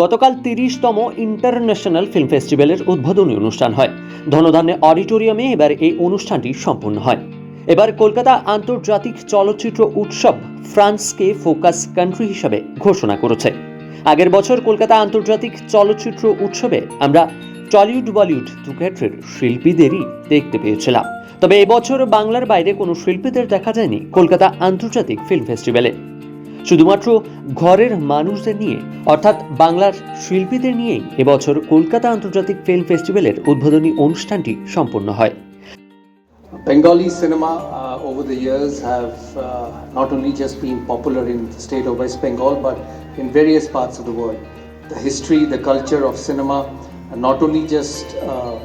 গতকাল তিরিশতম international film ফেস্টিভ্যালের উদ্বোধনী অনুষ্ঠান হয়। ধনধান্যে অডিটোরিয়ামে এবার এই অনুষ্ঠানটি সম্পন্ন হয়। এবার কলকাতা আন্তর্জাতিক চলচ্চিত্র উৎসব ফ্রান্সকে ফোকাস কান্ট্রি হিসাবে ঘোষণা করেছে। আগের বছর কলকাতা আন্তর্জাতিক চলচ্চিত্র উৎসবে আমরা টলিউড বলিউড দু শিল্পীদেরই দেখতে পেয়েছিলাম। তবে এবছর বাংলার বাইরে কোনো শিল্পীদের দেখা যায়নি কলকাতা আন্তর্জাতিক ফিল্ম ফেস্টিভ্যালে। শুধুমাত্র ঘরের মানুষদের নিয়ে অর্থাৎ বাংলার শিল্পীদের নিয়েই এবছর কলকাতা আন্তর্জাতিক ফিল্ম ফেস্টিভ্যালের উদ্বোধনী অনুষ্ঠানটি সম্পন্ন হয় Bengali cinema uh, over the years have uh, not only just been popular in the state of West Bengal but in various parts of the world. The history, the culture of cinema uh, not only just uh,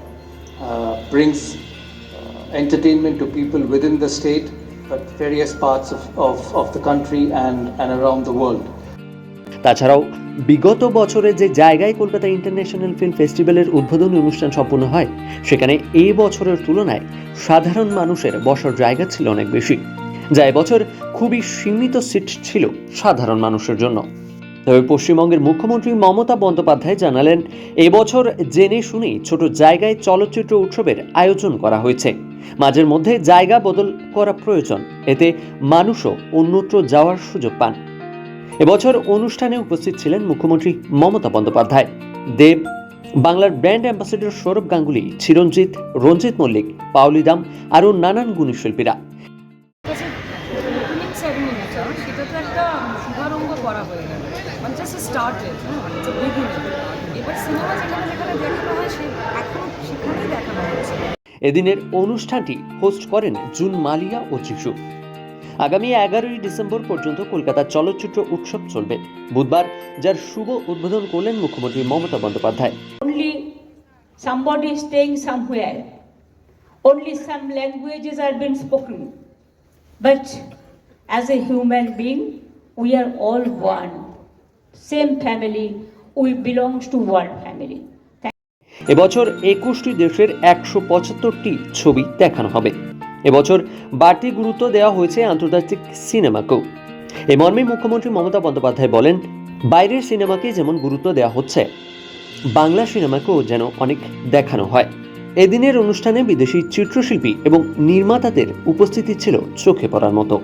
uh, brings uh, entertainment to people within the state various parts of, of, of the country and, and around the world. তাছাড়াও বিগত বছরে যে জায়গায় Kolkata international film ফেস্টিভ্যালের উদ্বোধনী অনুষ্ঠান সম্পন্ন হয় সেখানে এই বছরের তুলনায় সাধারণ মানুষের বসার জায়গা ছিল অনেক বেশি যা এবছর খুবই সীমিত সিট ছিল সাধারণ মানুষের জন্য তবে পশ্চিমবঙ্গের মুখ্যমন্ত্রী মমতা বন্দ্যোপাধ্যায় জানালেন এবছর জেনে শুনেই ছোট জায়গায় চলচ্চিত্র উৎসবের আয়োজন করা হয়েছে মাঝের মধ্যে জায়গা বদল করা প্রয়োজন। এতে মানুষও অন্যত্র যাওয়ার সুযোগ পান। এবছর অনুষ্ঠানে উপস্থিত ছিলেন মুখ্যমন্ত্রী মমতা বন্দ্যোপাধ্যায়। দেব, বাংলার ব্র্যান্ড অ্যাম্বাসেডর সৌরভ গাঙ্গুলি, চিরঞ্জিত, রঞ্জিত মল্লিক, পাওলি দাম আরও নানান গুণী শিল্পীরা সিনেমা যেখানে যেখানে দেখানো হয়, সে এখন এদিনের অনুষ্ঠানটি হোস্ট করেন জুন মালিয়া ও যিশু। আগামী এগারোই ডিসেম্বর পর্যন্ত কলকাতা চলচ্চিত্র উৎসব চলবে। বুধবার, যার শুভ উদ্বোধন করলেন মুখ্যমন্ত্রী Mamata Bandyopadhyay. Only somebody staying somewhere only some languages are been spoken but as a human being we are all one same family we belongs to world family এবছর একুশটি দেশের একশো পঁচাত্তরটি ছবি দেখানো হবে। এবছর বাড়তি গুরুত্ব দেওয়া হয়েছে আন্তর্জাতিক সিনেমাকেও। এ মর্মে মুখ্যমন্ত্রী মমতা বন্দ্যোপাধ্যায় বলেন, বাইরের সিনেমাকে যেমন গুরুত্ব দেওয়া হচ্ছে, বাংলা সিনেমাকেও যেন অনেক দেখানো হয়। এদিনের অনুষ্ঠানে বিদেশি চিত্রশিল্পী এবং নির্মাতাদের উপস্থিতি ছিল চোখে পড়ার মতো।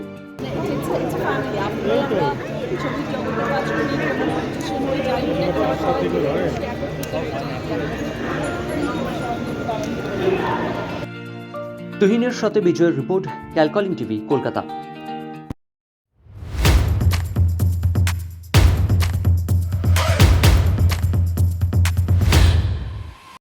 তুহিনের সাথে বিজয়ের রিপোর্ট ক্যালকলিং টিভি কলকাতা।